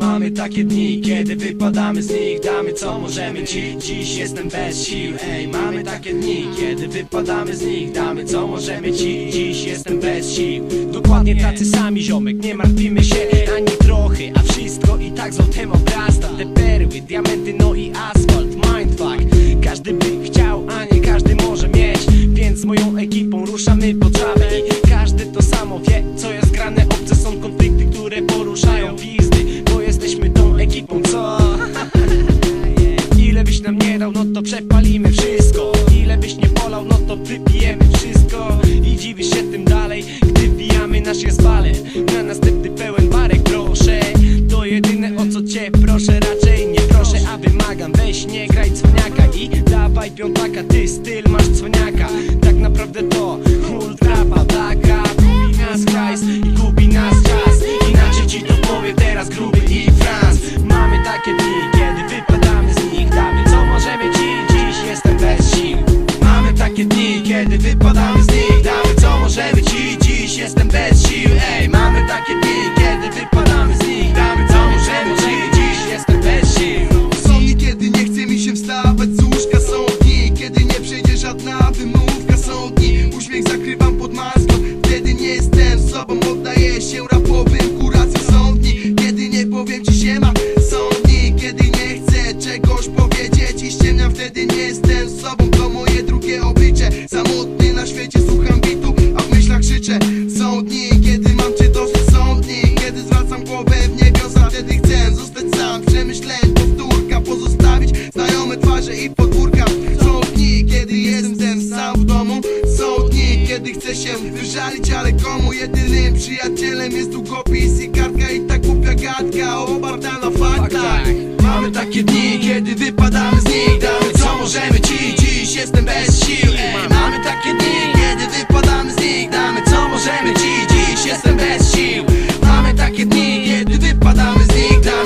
Mamy takie dni, kiedy wypadamy z nich Damy co możemy. Ci, dziś jestem bez sił Ej, mamy takie dni, kiedy wypadamy z nich Damy co możemy. Ci, dziś jestem bez sił. Dokładnie tacy sami ziomek, nie martwimy się ani trochę A wszystko i tak złotem obrasta Te perły, diamenty, no i asfalt, mindfuck. Każdy by wszystko. Ile byś nie polał, no to wypijemy wszystko. I dziwisz się tym dalej, gdy wbijamy nasz jest balet Na następny pełen barek proszę. To jedyne o co cię proszę, raczej nie proszę A wymagam, weź nie graj cwaniaka I dawaj piątaka, ty styl masz cwaniaka. Tak naprawdę to ultrapa, taka Kupi nas hajs takie dni, kiedy wypadamy czegoś powiedzieć I ściemniam, wtedy nie jestem sobą. To moje drugie oblicze. Samotny na świecie, słucham bitu A w myślach krzyczę. Są dni, kiedy mam cię dosyć Są dni, kiedy zwracam głowę w niebiosa Wtedy chcę zostać sam Przemyśleń, powtórka Pozostawić znajome twarze i podwórka. Są dni, kiedy jestem sam w domu. Są dni, kiedy chcę się wyżalić Ale komu jedynym przyjacielem jest długopis i kartka I ta głupia Signal